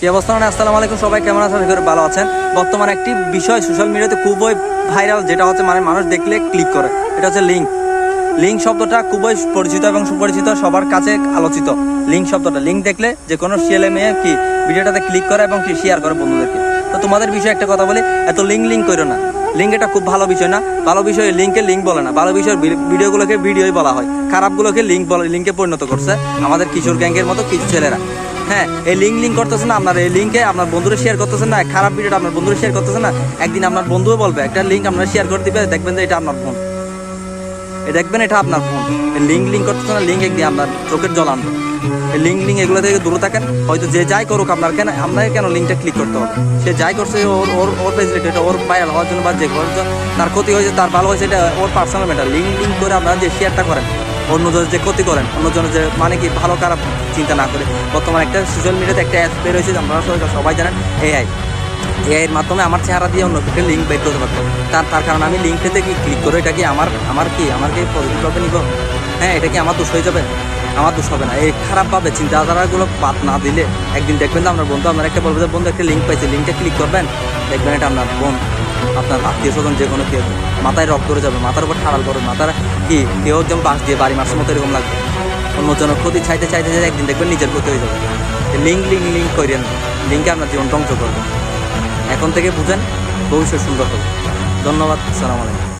কি অবস্থা? মানে আসসালামু আলাইকুম সবাই, কেমন আছেন? করি ভালো আছেন। বর্তমানে একটি বিষয় সোশ্যাল মিডিয়াতে খুবই ভাইরাল যেটা হচ্ছে মানে মানুষ দেখলে ক্লিক করে। এটা হচ্ছে লিঙ্ক লিঙ্ক শব্দটা খুবই পরিচিত এবং সুপরিচিত, সবার কাছে আলোচিত। লিঙ্ক শব্দটা। লিঙ্ক দেখলে যে কোনো ছেলে মেয়ে কি ভিডিওটাতে ক্লিক করে এবং কি শেয়ার করে বন্ধুদেরকে। তো তোমাদের বিষয়ে একটা কথা বলি, এত লিঙ্ক লিঙ্ক করো না। লিঙ্ক এটা খুব ভালো বিষয় না। ভালো বিষয় লিঙ্কে লিঙ্ক বলে না। ভালো বিষয় ভিডিওগুলোকে ভিডিওই বলা হয়। খারাপগুলোকে লিঙ্ক বলে লিঙ্কে পরিণত করছে আমাদের কিশোর গ্যাংয়ের মতো কিছু ছেলেরা। হ্যাঁ এই লিঙ্ক লিঙ্ক করতেছেন না, আপনার এই লিঙ্কে আপনার বন্ধুরা শেয়ার করতেছেন না খারাপ ভিডিওটা আপনার বন্ধুরা শেয়ার করতেছেন না, একদিন আপনার বন্ধুও বলবে, একটা লিঙ্ক আপনারা শেয়ার করে দিবে, দেখবেন যে এটা আপনার ফোন দেখবেন এটা আপনার ফোন লিঙ্ক লিঙ্ক করতেছেন না লিঙ্ক একদিন আপনার চোখের জল আনবে। লিঙ্ক লিঙ্ক এগুলো থেকে দূরে থাকেন, হয়তো যে যাই করুক আপনার কেন, আপনাকে কেন লিঙ্কটা ক্লিক করতে হবে? সে যাই করছে ওর ওর ওর ফেসিলিটি এটা ওর ভাইরাল হওয়ার জন্য বা যে তার ক্ষতি হয়েছে, তার ভালো হয়েছে, এটা ওর পার্সোনাল ম্যাটার লিঙ্ক লিঙ্ক করে আপনারা যে শেয়ারটা করেন অন্যজনের যে ক্ষতি করেন অন্যজনের যে মানে কি ভালো, খারাপ চিন্তা না করে। বর্তমানে একটা সোশ্যাল মিডিয়াতে একটা অ্যাপ বের হয়েছে আপনারা সবাই জানেন এআই এআই এর মাধ্যমে আমার চেহারা দিয়ে অন্য একটা লিঙ্ক বের করতে পারতো তার তার কারণে আমি লিঙ্কটাতে কি ক্লিক করে এটা কি আমার আমার কি আমার কি পজিটিভভাবে নিব হ্যাঁ এটা কি আমার দোষ হয়ে যাবে? আমার দোষ হবে না। এই খারাপভাবে চিন্তাধারাগুলো বাদ না দিলে একদিন দেখবেন যে আপনার বন্ধু, আপনার একটা বলবে বন্ধু, একটা লিঙ্ক পাইছে লিঙ্কটা ক্লিক করবেন? দেখবেন এটা আপনার বোন, আপনার আত্মীয় স্বজন যে কোনো কেউ মাথায় রক করে যাবে, মাথার উপর ঠাড়াল করবে, মাথার কি কেউ একদম বাঁশ দিয়ে বাড়ি মারছে, মতো এরকম লাগবে। অন্য অন্যজনের ক্ষতি চাইতে চাইতে চাইতে একদিন দেখবেন নিজের ক্ষতি হয়ে যাবে। লিঙ্ক লিঙ্ক লিঙ্ক করেন লিঙ্কে আপনার জীবন ধ্বংস করবেন এখন থেকে বুঝেন, ভবিষ্যৎ সুন্দর হবে। ধন্যবাদ, আসসালামু আলাইকুম।